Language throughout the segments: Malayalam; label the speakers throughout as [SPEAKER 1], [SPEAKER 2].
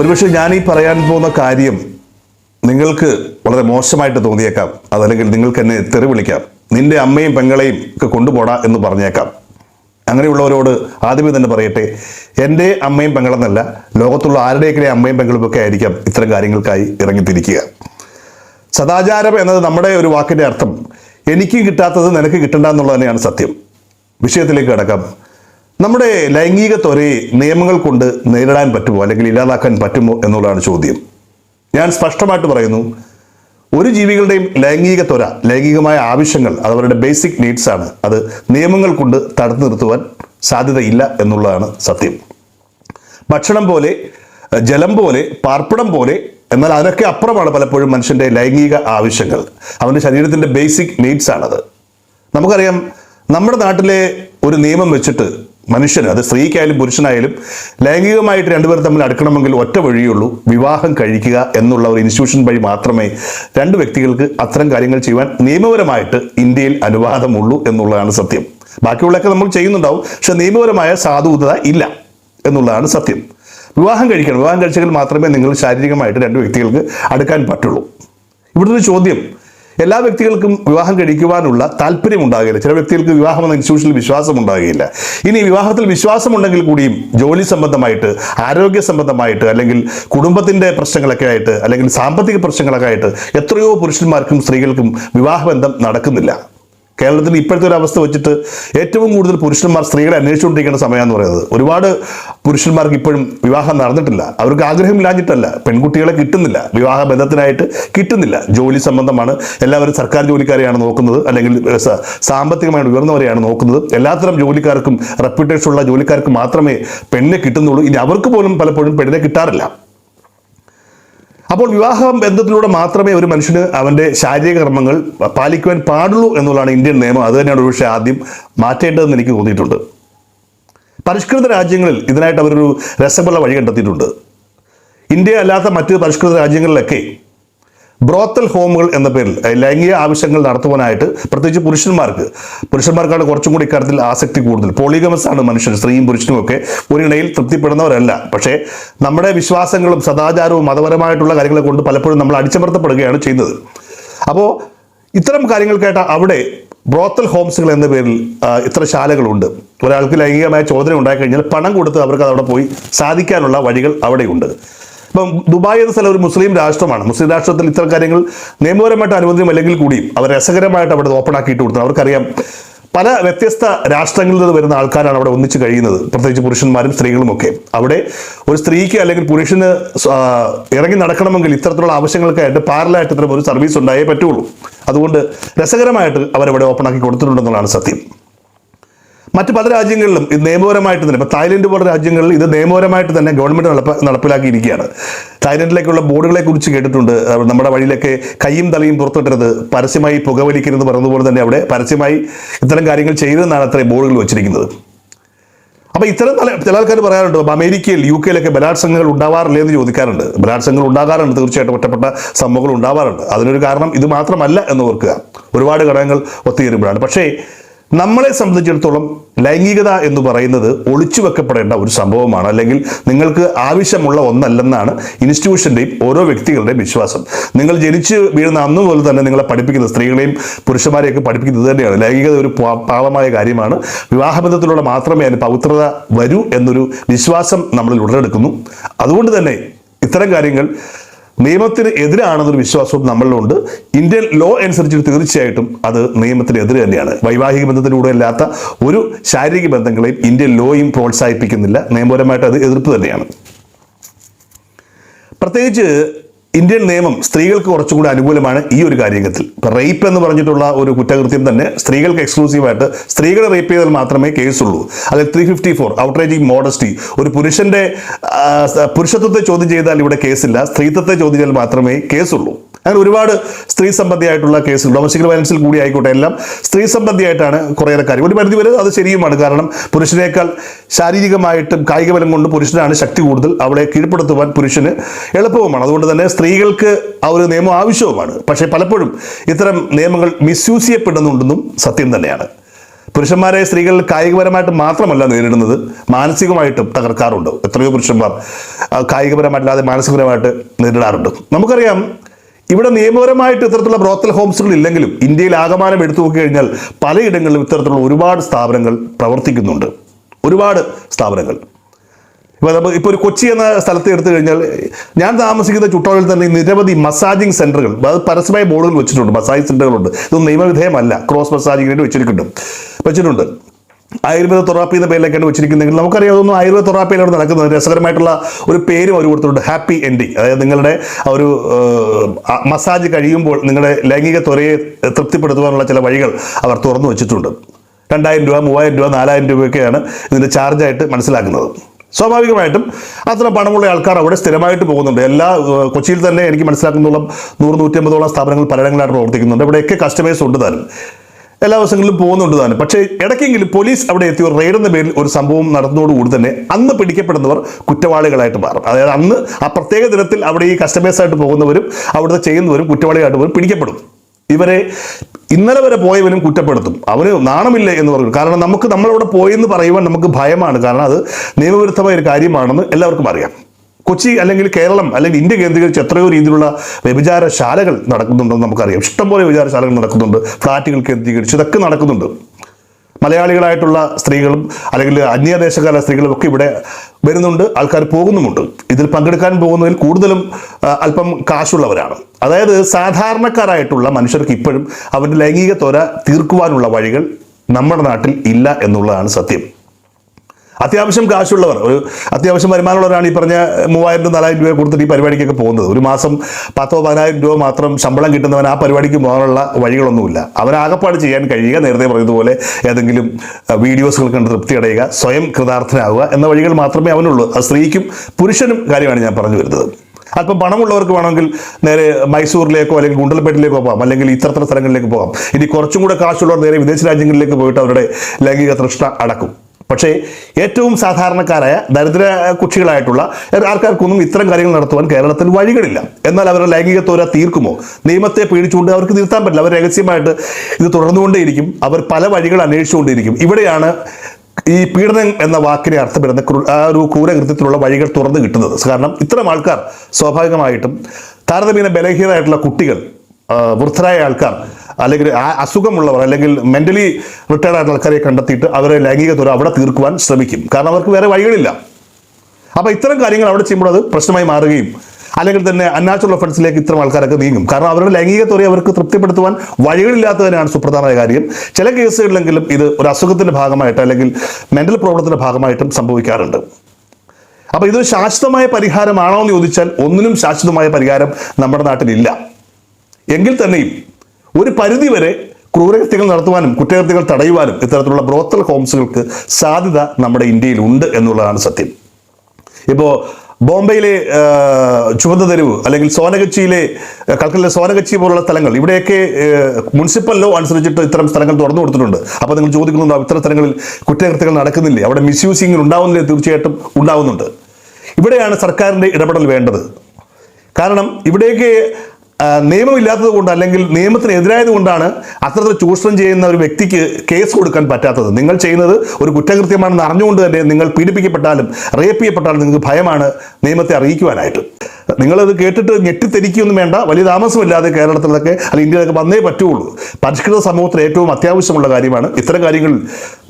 [SPEAKER 1] ഒരുപക്ഷെ ഞാൻ ഈ പറയാൻ പോകുന്ന കാര്യം നിങ്ങൾക്ക് വളരെ മോശമായിട്ട് തോന്നിയേക്കാം. അതല്ലെങ്കിൽ നിങ്ങൾക്ക് എന്നെ തെറി വിളിക്കാം നിന്റെ അമ്മയും പെങ്ങളെയും ഒക്കെ കൊണ്ടുപോടാ എന്ന് പറഞ്ഞേക്കാം. അങ്ങനെയുള്ളവരോട് ആദ്യമേ തന്നെ പറയട്ടെ എന്റെ അമ്മയും പെങ്ങളെന്നല്ല ലോകത്തുള്ള ആരുടെയൊക്കെ അമ്മയും പെങ്ങളും ഒക്കെ ആയിരിക്കാം ഇത്തരം കാര്യങ്ങൾക്കായി ഇറങ്ങിത്തിരിക്കുക. സദാചാരം എന്നത് നമ്മുടെ ഒരു വാക്കിന്റെ അർത്ഥം എനിക്കും കിട്ടാത്തത് നിനക്ക് കിട്ടണ്ട എന്നുള്ളത് തന്നെയാണ് സത്യം. വിഷയത്തിലേക്ക് കിടക്കാം. നമ്മുടെ ലൈംഗിക ത്വരയെ നിയമങ്ങൾ കൊണ്ട് നേരിടാൻ പറ്റുമോ അല്ലെങ്കിൽ ഇല്ലാതാക്കാൻ പറ്റുമോ എന്നുള്ളതാണ് ചോദ്യം. ഞാൻ സ്പഷ്ടമായിട്ട് പറയുന്നു ഒരു ജീവികളുടെയും ലൈംഗിക ത്വര ലൈംഗികമായ ആവശ്യങ്ങൾ അതവരുടെ ബേസിക് നീഡ്സ് ആണ്. അത് നിയമങ്ങൾ കൊണ്ട് തടുത്തു നിർത്തുവാൻ സാധ്യതയില്ല എന്നുള്ളതാണ് സത്യം. ഭക്ഷണം പോലെ ജലം പോലെ പാർപ്പിടം പോലെ എന്നാൽ അതിനൊക്കെ അപ്പുറമാണ് പലപ്പോഴും മനുഷ്യന്റെ ലൈംഗിക ആവശ്യങ്ങൾ. അവന്റെ ശരീരത്തിന്റെ ബേസിക് നീഡ്സ് ആണത്. നമുക്കറിയാം നമ്മുടെ നാട്ടിലെ ഒരു നിയമം വെച്ചിട്ട് മനുഷ്യന് അത് സ്ത്രീക്കായാലും പുരുഷനായാലും ലൈംഗികമായിട്ട് രണ്ടുപേർ തമ്മിൽ അടുക്കണമെങ്കിൽ ഒറ്റ വഴിയുള്ളൂ വിവാഹം കഴിക്കുക എന്നുള്ള ഒരു ഇൻസ്റ്റിറ്റ്യൂഷൻ വഴി മാത്രമേ രണ്ട് വ്യക്തികൾക്ക് അത്തരം കാര്യങ്ങൾ ചെയ്യുവാൻ നിയമപരമായിട്ട് ഇന്ത്യയിൽ അനുവാദമുള്ളൂ എന്നുള്ളതാണ് സത്യം. ബാക്കിയുള്ളതൊക്കെ നമ്മൾ ചെയ്യുന്നുണ്ടാവും പക്ഷെ നിയമപരമായ സാധുത ഇല്ല എന്നുള്ളതാണ് സത്യം. വിവാഹം കഴിക്കണം വിവാഹം കഴിച്ചെങ്കിൽ മാത്രമേ നിങ്ങൾ ശാരീരികമായിട്ട് രണ്ട് വ്യക്തികൾക്ക് അടുക്കാൻ പറ്റുള്ളൂ. ഇവിടുത്തെ ചോദ്യം എല്ലാ വ്യക്തികൾക്കും വിവാഹം കഴിക്കുവാനുള്ള താല്പര്യം ഉണ്ടാകില്ല. ചില വ്യക്തികൾക്ക് വിവാഹം എന്ന ഇൻസ്റ്റിറ്റ്യൂഷനിൽ വിശ്വാസം ഉണ്ടാകില്ല. ഇനി വിവാഹത്തിൽ വിശ്വാസമുണ്ടെങ്കിൽ കൂടിയും ജോലി സംബന്ധമായിട്ട് ആരോഗ്യ സംബന്ധമായിട്ട് അല്ലെങ്കിൽ കുടുംബത്തിന്റെ പ്രശ്നങ്ങളൊക്കെ ആയിട്ട് അല്ലെങ്കിൽ സാമ്പത്തിക പ്രശ്നങ്ങളൊക്കെ ആയിട്ട് എത്രയോ പുരുഷന്മാർക്കും സ്ത്രീകൾക്കും വിവാഹബന്ധം നടക്കുന്നില്ല. കേരളത്തിൽ ഇപ്പോഴത്തെ ഒരു അവസ്ഥ വെച്ചിട്ട് ഏറ്റവും കൂടുതൽ പുരുഷന്മാർ സ്ത്രീകളെ അന്വേഷിച്ചുകൊണ്ടിരിക്കുന്ന സമയമെന്ന് പറയുന്നത്. ഒരുപാട് പുരുഷന്മാർക്ക് ഇപ്പോഴും വിവാഹം നടന്നിട്ടില്ല. അവർക്ക് ആഗ്രഹമില്ലാഞ്ഞിട്ടല്ല. പെൺകുട്ടികളെ കിട്ടുന്നില്ല. വിവാഹ ബന്ധത്തിനായിട്ട് കിട്ടുന്നില്ല. ജോലി സംബന്ധമാണ് എല്ലാവരും സർക്കാർ ജോലിക്കാരെയാണ് നോക്കുന്നത്. അല്ലെങ്കിൽ സാമ്പത്തികമായി ഉയർന്നവരെയാണ് നോക്കുന്നത്. എല്ലാത്തരം ജോലിക്കാർക്കും റെപ്യൂട്ടേഷൻ ഉള്ള ജോലിക്കാർക്ക് മാത്രമേ പെണ്ണിനെ കിട്ടുന്നുള്ളൂ. ഇനി അവർക്ക് പോലും പലപ്പോഴും പെണ്ണിനെ കിട്ടാറില്ല. അപ്പോൾ വിവാഹ ബന്ധത്തിലൂടെ മാത്രമേ ഒരു മനുഷ്യന് അവന്റെ ശാരീരിക കർമ്മങ്ങൾ പാലിക്കുവാൻ പാടുള്ളൂ എന്നുള്ളതാണ് ഇന്ത്യൻ നിയമം. അത് തന്നെയാണ് ഒരുപക്ഷെ ആദ്യം മാറ്റേണ്ടതെന്ന് എനിക്ക് തോന്നിയിട്ടുണ്ട്. പരിഷ്കൃത രാജ്യങ്ങളിൽ ഇതിനായിട്ട് അവരൊരു രസമുള്ള വഴി കണ്ടെത്തിയിട്ടുണ്ട്. ഇന്ത്യ അല്ലാത്ത മറ്റ് പരിഷ്കൃത രാജ്യങ്ങളിലൊക്കെ ബ്രോത്തൽ ഹോമുകൾ എന്ന പേരിൽ ലൈംഗിക ആവശ്യങ്ങൾ നടത്തുവാനായിട്ട് പ്രത്യേകിച്ച് പുരുഷന്മാർക്ക് പുരുഷന്മാർക്കാണ് കുറച്ചും കൂടി ഇക്കാര്യത്തിൽ ആസക്തി കൂടുതൽ. പോളിഗമസ് ആണ് മനുഷ്യർ സ്ത്രീയും പുരുഷനും ഒക്കെ ഒരിണയിൽ തൃപ്തിപ്പെടുന്നവരല്ല. പക്ഷേ നമ്മുടെ വിശ്വാസങ്ങളും സദാചാരവും മതപരമായിട്ടുള്ള കാര്യങ്ങളെ കൊണ്ട് പലപ്പോഴും നമ്മൾ അടിച്ചമർത്തപ്പെടുകയാണ് ചെയ്യുന്നത്. അപ്പോൾ ഇത്തരം കാര്യങ്ങൾക്കായിട്ട് അവിടെ ബ്രോത്തൽ ഹോംസുകൾ എന്ന പേരിൽ ഇത്ര ശാലകളുണ്ട്. ഒരാൾക്ക് ലൈംഗികമായ ചോദന ഉണ്ടായിക്കഴിഞ്ഞാൽ പണം കൊടുത്ത് അവർക്ക് അതവിടെ പോയി സാധിക്കാനുള്ള വഴികൾ അവിടെയുണ്ട്. ഇപ്പം ദുബായ് എന്ന സ്ഥലം ഒരു മുസ്ലിം രാഷ്ട്രമാണ്. മുസ്ലിം രാഷ്ട്രത്തിൽ ഇത്തരം കാര്യങ്ങൾ നിയമപരമായിട്ട് അനുവദനമല്ലെങ്കിൽ കൂടിയും അവർ രസകരമായിട്ട് അവിടെ ഓപ്പൺ ആക്കിയിട്ട് കൊടുത്തത് അവർക്കറിയാം പല വ്യത്യസ്ത രാഷ്ട്രങ്ങളിൽ നിന്ന് വരുന്ന ആൾക്കാരാണ് അവിടെ ഒന്നിച്ച് കഴിയുന്നത്. പ്രത്യേകിച്ച് പുരുഷന്മാരും സ്ത്രീകളും ഒക്കെ. അവിടെ ഒരു സ്ത്രീക്ക് അല്ലെങ്കിൽ പുരുഷന് ഇറങ്ങി നടക്കണമെങ്കിൽ ഇത്തരത്തിലുള്ള ആവശ്യങ്ങൾക്കായിട്ട് പാരലായിട്ട് ഇത്തരം ഒരു സർവീസ് ഉണ്ടായേ പറ്റുള്ളൂ. അതുകൊണ്ട് രസകരമായിട്ട് അവരവിടെ ഓപ്പൺ ആക്കി കൊടുത്തിട്ടുണ്ടെന്നുള്ളതാണ് സത്യം. മറ്റ് പല രാജ്യങ്ങളിലും ഇത് നിയമപരമായിട്ട് തന്നെ ഇപ്പൊ തായ്ലൻഡ് പോലുള്ള രാജ്യങ്ങളിൽ ഇത് നിയമപരമായിട്ട് തന്നെ ഗവൺമെന്റ് നടപ്പ നടപ്പിലാക്കിയിരിക്കുകയാണ്. തായ്ലൻഡിലേക്കുള്ള ബോർഡുകളെ കുറിച്ച് കേട്ടിട്ടുണ്ട്. നമ്മുടെ വഴിയിലൊക്കെ കൈയും തലയും പുറത്തിട്ടരുത് പരസ്യമായി പുകവലിക്കരുത് പറഞ്ഞതുപോലെ തന്നെ അവിടെ പരസ്യമായി ഇത്തരം കാര്യങ്ങൾ ചെയ്തെന്നാണ് അത്രയും ബോർഡുകൾ വെച്ചിരിക്കുന്നത്. അപ്പോൾ ഇത്തരം തല- ചില ആൾക്കാർ പറയാറുണ്ട് അമേരിക്കയിൽ യു കെയിലൊക്കെ ബലാത്സംഗങ്ങൾ ഉണ്ടാവാറില്ലേ എന്ന് ചോദിക്കാറുണ്ട്. ബലാത്സംഗങ്ങൾ ഉണ്ടാകാറുണ്ട് തീർച്ചയായിട്ടും ഒറ്റപ്പെട്ട സംഭവങ്ങൾ ഉണ്ടാവാറുണ്ട്. അതിനൊരു കാരണം ഇത് മാത്രമല്ല എന്ന് ഓർക്കുക. ഒരുപാട് ഘടകങ്ങൾ ഒത്തുചേരുമ്പോഴാണ്. പക്ഷേ നമ്മളെ സംബന്ധിച്ചിടത്തോളം ലൈംഗികത എന്ന് പറയുന്നത് ഒളിച്ചു വെക്കപ്പെടേണ്ട ഒരു സംഭവമാണ്. അല്ലെങ്കിൽ നിങ്ങൾക്ക് ആവശ്യമുള്ള ഒന്നല്ലെന്നാണ് ഇൻസ്റ്റിറ്റ്യൂഷന്റെയും ഓരോ വ്യക്തികളുടെയും വിശ്വാസം. നിങ്ങൾ ജനിച്ച് വീഴുന്ന അന്ന് തന്നെ നിങ്ങളെ പഠിപ്പിക്കുന്നത് സ്ത്രീകളെയും പുരുഷന്മാരെയൊക്കെ പഠിപ്പിക്കുന്നത് തന്നെയാണ്. ലൈംഗികത ഒരു പാവമായ കാര്യമാണ്. വിവാഹബന്ധത്തിലൂടെ മാത്രമേ അതിന് പവിത്രത വരൂ എന്നൊരു വിശ്വാസം നമ്മളിൽ ഉടലെടുക്കുന്നു. അതുകൊണ്ട് തന്നെ ഇത്തരം കാര്യങ്ങൾ നിയമത്തിന് എതിരാണെന്നൊരു വിശ്വാസവും നമ്മളിലുണ്ട്. ഇന്ത്യൻ ലോ അനുസരിച്ച് തീർച്ചയായിട്ടും അത് നിയമത്തിന് എതിര് തന്നെയാണ്. വൈവാഹിക ബന്ധത്തിലൂടെ അല്ലാത്ത ഒരു ശാരീരിക ബന്ധങ്ങളെയും ഇന്ത്യൻ ലോയും പ്രോത്സാഹിപ്പിക്കുന്നില്ല. നിയമപരമായിട്ട് അത് എതിർപ്പ് തന്നെയാണ്. പ്രത്യേകിച്ച് ഇന്ത്യൻ നിയമം സ്ത്രീകൾക്ക് കുറച്ചുകൂടി അനുകൂലമാണ് ഈ ഒരു കാര്യത്തിൽ. റേപ്പ് എന്ന് പറഞ്ഞിട്ടുള്ള ഒരു കുറ്റകൃത്യം തന്നെ സ്ത്രീകൾക്ക് എക്സ്ക്ലൂസീവായിട്ട് സ്ത്രീകളെ റേപ്പ് ചെയ്താൽ മാത്രമേ കേസുള്ളൂ അതിൽ three fifty four outraging modesty ഒരു പുരുഷന്റെ പുരുഷത്വത്തെ ചോദ്യം ചെയ്താൽ ഇവിടെ കേസില്ല സ്ത്രീത്വത്തെ ചോദ്യം ചെയ്താൽ മാത്രമേ കേസുള്ളൂ അങ്ങനെ ഒരുപാട് സ്ത്രീ സംബന്ധിയായിട്ടുള്ള കേസുകൾ ഡൊമസ്റ്റിക് വയലൻസിൽ കൂടി ആയിക്കോട്ടെ എല്ലാം സ്ത്രീ സംബന്ധിയായിട്ടാണ് കുറേയേറെ കാര്യം. ഒരു പരിധി വരെ അത് ശരിയുമാണ്. കാരണം പുരുഷനേക്കാൾ ശാരീരികമായിട്ടും കായികബലം കൊണ്ട് പുരുഷനാണ് ശക്തി കൂടുതൽ. അവളെ കീഴ്പ്പെടുത്തുവാൻ പുരുഷന് എളുപ്പവുമാണ്. അതുകൊണ്ട് തന്നെ സ്ത്രീകൾക്ക് ആ ഒരു നിയമം ആവശ്യവുമാണ്. പക്ഷേ പലപ്പോഴും ഇത്തരം നിയമങ്ങൾ മിസ്യൂസ് ചെയ്യപ്പെടുന്നുണ്ടെന്നും സത്യം തന്നെയാണ്. പുരുഷന്മാരെ സ്ത്രീകൾ കായികപരമായിട്ട് മാത്രമല്ല നേരിടുന്നത് മാനസികമായിട്ടും തകർക്കാറുണ്ട്. എത്രയോ പുരുഷന്മാർ കായികപരമായിട്ടല്ലാതെ മാനസികപരമായിട്ട് നേരിടാറുണ്ട്. നമുക്കറിയാം ഇവിടെ നിയമപരമായിട്ട് ഇത്തരത്തിലുള്ള ബ്രോത്തൽ ഹോംസുകൾ ഇല്ലെങ്കിലും ഇന്ത്യയിൽ ആകമാനം എടുത്തു നോക്കി കഴിഞ്ഞാൽ പലയിടങ്ങളിലും ഇത്തരത്തിലുള്ള ഒരുപാട് സ്ഥാപനങ്ങൾ പ്രവർത്തിക്കുന്നുണ്ട്. ഒരുപാട് സ്ഥാപനങ്ങൾ. ഇപ്പോൾ നമുക്ക് ഇപ്പോൾ ഒരു കൊച്ചി എന്ന സ്ഥലത്ത് എടുത്തു കഴിഞ്ഞാൽ ഞാൻ താമസിക്കുന്ന ചുറ്റോളിൽ തന്നെ നിരവധി മസാജിങ് സെന്ററുകൾ അത് പരസ്യമായ ബോർഡുകൾ വെച്ചിട്ടുണ്ട് മസാജ് സെന്ററുകളുണ്ട് ഇതൊന്നും നിയമവിധേയമല്ല. ക്രോസ് മസാജിങ്ങിന് വേണ്ടി വെച്ചിരിക്കുന്നു വെച്ചിട്ടുണ്ട്. ആയുർവേദ തൊറാപ്പി എന്ന പേരിലേക്കാണ് വെച്ചിരിക്കുന്നതെങ്കിൽ നമുക്കറിയാം അതൊന്നും ആയുർവേദ തൊറാപ്പിയിലാണ് നടക്കുന്നത് രസകരമായിട്ടുള്ള ഒരു പേരും അവർ കൊടുത്തിട്ടുണ്ട് ഹാപ്പി എൻഡിങ് അതായത് നിങ്ങളുടെ ഒരു മസാജ് കഴിയുമ്പോൾ നിങ്ങളുടെ ലൈംഗിക ത്വരയെ തൃപ്തിപ്പെടുത്തുവാനുള്ള ചില വഴികൾ അവർ തുറന്നു വെച്ചിട്ടുണ്ട്. രണ്ടായിരം രൂപ മൂവായിരം രൂപ നാലായിരം രൂപയൊക്കെയാണ് ഇതിന്റെ ചാർജായിട്ട് മനസ്സിലാക്കുന്നത്. സ്വാഭാവികമായിട്ടും അത്ര പണമുള്ള ആൾക്കാർ അവിടെ സ്ഥിരമായിട്ട് പോകുന്നുണ്ട്. എല്ലാ കൊച്ചിയിൽ തന്നെ എനിക്ക് മനസ്സിലാക്കുന്നുള്ള നൂറ് നൂറ്റമ്പതോളം സ്ഥാപനങ്ങൾ പലയിടങ്ങളായിട്ട് പ്രവർത്തിക്കുന്നുണ്ട്. ഇവിടെയൊക്കെ കസ്റ്റമേഴ്സ് ഉണ്ട് താനും. എല്ലാ ദിവസങ്ങളിലും പോകുന്നുണ്ട് താനും. പക്ഷേ ഇടയ്ക്കെങ്കിലും പോലീസ് അവിടെ എത്തി ഒരു റെയ്ഡ് എന്ന പേരിൽ ഒരു സംഭവം നടന്നതോടുകൂടി തന്നെ അന്ന് പിടിക്കപ്പെടുന്നവർ കുറ്റവാളികളായിട്ട് മാറും. അതായത് അന്ന് ആ പ്രത്യേക ദിനത്തിൽ അവിടെ ഈ കസ്റ്റമേഴ്സായിട്ട് പോകുന്നവരും അവിടുത്തെ ചെയ്യുന്നവരും കുറ്റവാളികളായിട്ട് പോലും പിടിക്കപ്പെടും. ഇവരെ ഇന്നലെ വരെ പോയവനും കുറ്റപ്പെടുത്തും. അവന് നാണമില്ല എന്ന് പറയും കാരണം നമുക്ക് നമ്മളവിടെ പോയെന്ന് പറയുവാൻ നമുക്ക് ഭയമാണ്. കാരണം അത് നിയമവിരുദ്ധമായ ഒരു കാര്യമാണെന്ന് എല്ലാവർക്കും അറിയാം. കൊച്ചി അല്ലെങ്കിൽ കേരളം അല്ലെങ്കിൽ ഇന്ത്യ കേന്ദ്രീകരിച്ച് എത്രയോ രീതിയിലുള്ള വ്യഭിചാരശാലകൾ നടക്കുന്നുണ്ടെന്ന് നമുക്കറിയാം. ഇഷ്ടംപോലെ വ്യഭിചാരശാലകൾ നടക്കുന്നുണ്ട്. ഫ്ലാറ്റുകൾ കേന്ദ്രീകരിച്ച് ഇതൊക്കെ നടക്കുന്നുണ്ട്. മലയാളികളായിട്ടുള്ള സ്ത്രീകളും അല്ലെങ്കിൽ അന്യദേശകാല സ്ത്രീകളും ഒക്കെ ഇവിടെ വരുന്നുണ്ട് ആൾക്കാർ പോകുന്നുമുണ്ട്. ഇതിൽ പങ്കെടുക്കാൻ പോകുന്നതിൽ കൂടുതലും അല്പം കാശുള്ളവരാണ്. അതായത് സാധാരണക്കാരായിട്ടുള്ള മനുഷ്യർക്ക് ഇപ്പോഴും അവരുടെ ലൈംഗിക തൊര തീർക്കുവാനുള്ള വഴികൾ നമ്മുടെ നാട്ടിൽ ഇല്ല എന്നുള്ളതാണ് സത്യം. അത്യാവശ്യം കാശുള്ളവർ. ഒരു അത്യാവശ്യം വരുമാനമുള്ളവരാണ് ഈ പറഞ്ഞ മൂവായിരം നാലായിരം രൂപ കൊടുത്തിട്ട് ഈ പരിപാടിക്കൊക്കെ പോകുന്നത്. ഒരു മാസം പത്തോ പതിനായിരം രൂപ മാത്രം ശമ്പളം കിട്ടുന്നവൻ ആ പരിപാടിക്ക് പോകാനുള്ള വഴികളൊന്നുമില്ല. അവനാകപ്പാട് ചെയ്യാൻ കഴിയുക നേരത്തെ പറഞ്ഞതുപോലെ ഏതെങ്കിലും വീഡിയോസുകൾ കണ്ട് തൃപ്തി അടയുക സ്വയം കൃതാർത്ഥനാവുക എന്ന വഴികൾ മാത്രമേ അവനുള്ളൂ. അത് സ്ത്രീക്കും പുരുഷനും കാര്യമാണ് ഞാൻ പറഞ്ഞു വരുന്നത്. അല്പം പണമുള്ളവർക്ക് വേണമെങ്കിൽ നേരെ മൈസൂരിലേക്കോ അല്ലെങ്കിൽ ഗുണ്ടൽപേട്ടിലേക്കോ പോകാം. അല്ലെങ്കിൽ ഇത്തരത്തിലുള്ള സ്ഥലങ്ങളിലേക്ക് പോകാം. ഇനി കുറച്ചും കൂടെ കാശുള്ളവർ നേരെ വിദേശ രാജ്യങ്ങളിലേക്ക് പോയിട്ട് അവരുടെ ലൈംഗിക തൃഷ്ണ അടക്കും. പക്ഷേ ഏറ്റവും സാധാരണക്കാരായ ദരിദ്ര കുക്ഷികളായിട്ടുള്ള ആൾക്കാർക്കൊന്നും ഇത്തരം കാര്യങ്ങൾ നടത്തുവാൻ കേരളത്തിൽ വഴികളില്ല. എന്നാൽ അവരുടെ ലൈംഗിക തോര തീർക്കുമോ? നിയമത്തെ പേടിച്ചുകൊണ്ട് അവർക്ക് നിർത്താൻ പറ്റില്ല. അവർ രഹസ്യമായിട്ട് ഇത് തുടർന്നുകൊണ്ടേയിരിക്കും. അവർ പല വഴികൾ അന്വേഷിച്ചുകൊണ്ടേയിരിക്കും. ഇവിടെയാണ് ഈ പീഡനം എന്ന വാക്കിനെ അർത്ഥപ്പെടുന്ന ഒരു ക്രൂരകൃത്യത്തിലുള്ള വഴികൾ തുറന്നു കിട്ടുന്നത്. കാരണം ഇത്തരം ആൾക്കാർ സ്വാഭാവികമായിട്ടും താരതമ്യേന ബലഹീനരായിട്ടുള്ള കുട്ടികൾ വൃദ്ധരായ ആൾക്കാർ അല്ലെങ്കിൽ ആ അസുഖമുള്ളവർ അല്ലെങ്കിൽ മെന്റലി റിട്ടയർഡ് ആയ ആൾക്കാരെ കണ്ടെത്തിയിട്ട് അവരെ ലൈംഗിക ദൂരം അവിടെ തീർക്കുവാൻ ശ്രമിക്കും. കാരണം അവർക്ക് വേറെ വഴികളില്ല. അപ്പോൾ ഇത്തരം കാര്യങ്ങൾ അവിടെ ചെയ്യുമ്പോൾ അത് പ്രശ്നമായി മാറുകയും അല്ലെങ്കിൽ തന്നെ അന്നാച്ചുറൽ ഒഫൻസിലേക്ക് ഇത്തരം ആൾക്കാരൊക്കെ നീങ്ങും. കാരണം അവരുടെ ലൈംഗിക തുറയെ അവർക്ക് തൃപ്തിപ്പെടുത്തുവാൻ വഴികളില്ലാത്തതിനാണ് സുപ്രധാനമായ കാര്യം. ചില കേസുകളിലെങ്കിലും ഇത് ഒരു അസുഖത്തിന്റെ ഭാഗമായിട്ട് അല്ലെങ്കിൽ മെന്റൽ പ്രോബ്ലത്തിന്റെ ഭാഗമായിട്ടും സംഭവിക്കാറുണ്ട്. അപ്പോൾ ഇതൊരു ശാശ്വതമായ പരിഹാരമാണോ എന്ന് ചോദിച്ചാൽ ഒന്നിനും ശാശ്വതമായ പരിഹാരം നമ്മുടെ നാട്ടിലില്ല. എങ്കിൽ തന്നെയും ഒരു പരിധിവരെ ക്രൂരകൃത്യങ്ങൾ നടത്തുവാനും കുറ്റകൃത്യങ്ങൾ തടയുവാനും ഇത്തരത്തിലുള്ള ബ്രോത്തൽ ഹോംസുകൾക്ക് സാധ്യത നമ്മുടെ ഇന്ത്യയിൽ ഉണ്ട് എന്നുള്ളതാണ് സത്യം. ഇപ്പോൾ ബോംബെയിലെ ചുവന്ന തെരുവ് അല്ലെങ്കിൽ സോനഗച്ചിയിലെ കൽക്കലിലെ സോനഗച്ചി പോലുള്ള സ്ഥലങ്ങൾ ഇവിടെയൊക്കെ മുനിസിപ്പൽ ലോ അനുസരിച്ചിട്ട് ഇത്തരം സ്ഥലങ്ങൾ തുറന്നു കൊടുത്തിട്ടുണ്ട്. അപ്പോൾ നിങ്ങൾ ചോദിക്കുന്നുണ്ട് ഇത്തരം സ്ഥലങ്ങളിൽ കുറ്റകൃത്യങ്ങൾ നടക്കുന്നില്ലേ? അവിടെ മിസ്യൂസിങ് ഉണ്ടാവുന്നില്ലേ തീർച്ചയായിട്ടും ഉണ്ടാവുന്നുണ്ട്. ഇവിടെയാണ് സർക്കാരിന്റെ ഇടപെടൽ വേണ്ടത്. കാരണം ഇവിടേക്ക് ആ, നിയമമില്ലാത്തത് കൊണ്ട് അല്ലെങ്കിൽ നിയമത്തിനെതിരായത് കൊണ്ടാണ് അത്തരത്തിൽ ചൂഷണം ചെയ്യുന്ന ഒരു വ്യക്തിക്ക് കേസ് കൊടുക്കാൻ പറ്റാത്തത്. നിങ്ങൾ ചെയ്യുന്നത് ഒരു കുറ്റകൃത്യമാണെന്ന് അറിഞ്ഞുകൊണ്ട് തന്നെ നിങ്ങൾ പീഡിപ്പിക്കപ്പെട്ടാലും റേപ്പ് ചെയ്യപ്പെട്ടാലും നിങ്ങൾക്ക് ഭയമാണ് നിയമത്തെ അറിയിക്കുവാനായിട്ട്. നിങ്ങളത് കേട്ടിട്ട് ഞെട്ടിത്തെരിക്കൊന്നും വേണ്ട. വലിയ താമസമില്ലാതെ കേരളത്തിലൊക്കെ അല്ലെങ്കിൽ ഇന്ത്യയിലൊക്കെ വന്നേ പറ്റുള്ളൂ. പരിഷ്കൃത സമൂഹത്തിൽ ഏറ്റവും അത്യാവശ്യമുള്ള കാര്യമാണ് ഇത്തരം കാര്യങ്ങളിൽ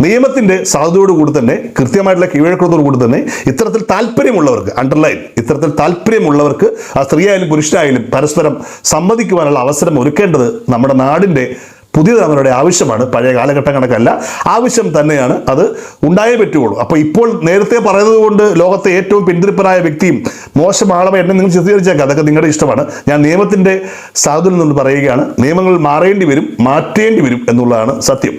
[SPEAKER 1] നിയമത്തിന്റെ സാധ്യതയോടുകൂടി തന്നെ കൃത്യമായിട്ടുള്ള കീഴ്വഴക്കത്തോടുകൂടി തന്നെ ഇത്തരത്തിൽ താല്പര്യമുള്ളവർക്ക് അണ്ടർലൈൻ ഇത്തരത്തിൽ താല്പര്യമുള്ളവർക്ക് ആ സ്ത്രീയായാലും പുരുഷനായാലും പരസ്പരം സമ്മതിക്കുവാനുള്ള അവസരം ഒരുക്കേണ്ടത് നമ്മുടെ നാടിന്റെ പുതിയ തലമുറയുടെ ആവശ്യമാണ്. പഴയ കാലഘട്ടം കണക്കല്ല ആവശ്യം തന്നെയാണ് അത് ഉണ്ടായേ പറ്റുകയുള്ളൂ. അപ്പോൾ ഇപ്പോൾ നേരത്തെ പറയുന്നത് കൊണ്ട് ലോകത്തെ ഏറ്റവും പിന്തിരിപ്പനായ വ്യക്തിയും മോശം ആളവ എന്നെ നിങ്ങൾ ചിത്രീകരിച്ചേക്കാം. അതൊക്കെ നിങ്ങളുടെ ഇഷ്ടമാണ്. ഞാൻ നിയമത്തിന്റെ സാധുവിൽ നിന്ന് പറയുകയാണ്. നിയമങ്ങൾ മാറേണ്ടി വരും മാറ്റേണ്ടി വരും എന്നുള്ളതാണ് സത്യം.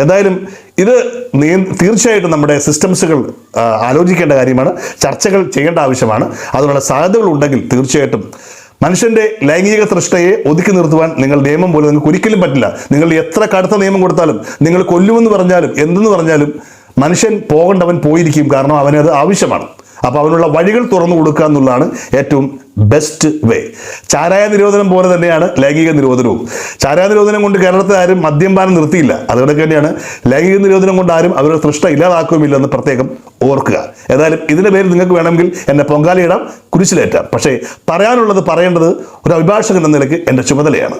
[SPEAKER 1] എന്തായാലും ഇത് നിയ- തീർച്ചയായിട്ടും നമ്മുടെ സിസ്റ്റംസുകൾ ആലോചിക്കേണ്ട കാര്യമാണ്. ചർച്ചകൾ ചെയ്യേണ്ട ആവശ്യമാണ്. അതിനുള്ള സാധ്യതകൾ ഉണ്ടെങ്കിൽ തീർച്ചയായിട്ടും മനുഷ്യന്റെ ലൈംഗിക സൃഷ്ടയെ ഒതുക്കി നിർത്തുവാൻ നിങ്ങൾ നിയമം പോലും നിങ്ങൾക്ക് ഒരിക്കലും പറ്റില്ല. നിങ്ങൾ എത്ര കടുത്ത നിയമം കൊടുത്താലും നിങ്ങൾ കൊല്ലുമെന്ന് പറഞ്ഞാലും എന്തെന്ന് പറഞ്ഞാലും മനുഷ്യൻ പോകേണ്ടവൻ പോയിരിക്കും. കാരണം അവനത് ആവശ്യമാണ്. അപ്പോൾ അവനുള്ള വഴികൾ തുറന്നു കൊടുക്കുക എന്നുള്ളതാണ് ഏറ്റവും ബെസ്റ്റ് വേ ചാരായ നിരോധനം പോലെ തന്നെയാണ് ലൈംഗിക നിരോധനവും. ചാരായ നിരോധനം കൊണ്ട് കേരളത്തിൽ ആരും മദ്യപാനം നിർത്തിയില്ല. അതുകൊണ്ട് തന്നെയാണ്. ലൈംഗിക നിരോധനം കൊണ്ട് ആരും അവരുടെ തൃഷ്ട ഇല്ലാതാക്കുകയുമില്ല എന്ന് പ്രത്യേകം ഓർക്കുക. ഏതായാലും ഇതിന്റെ പേരിൽ നിങ്ങൾക്ക് വേണമെങ്കിൽ എന്നെ പൊങ്കാലയിടാം കുരിശിലേറ്റാം. പക്ഷേ പറയാനുള്ളത് പറയേണ്ടത് ഒരു അഭിഭാഷകൻ എന്ന നിലയ്ക്ക് എന്റെ ചുമതലയാണ്.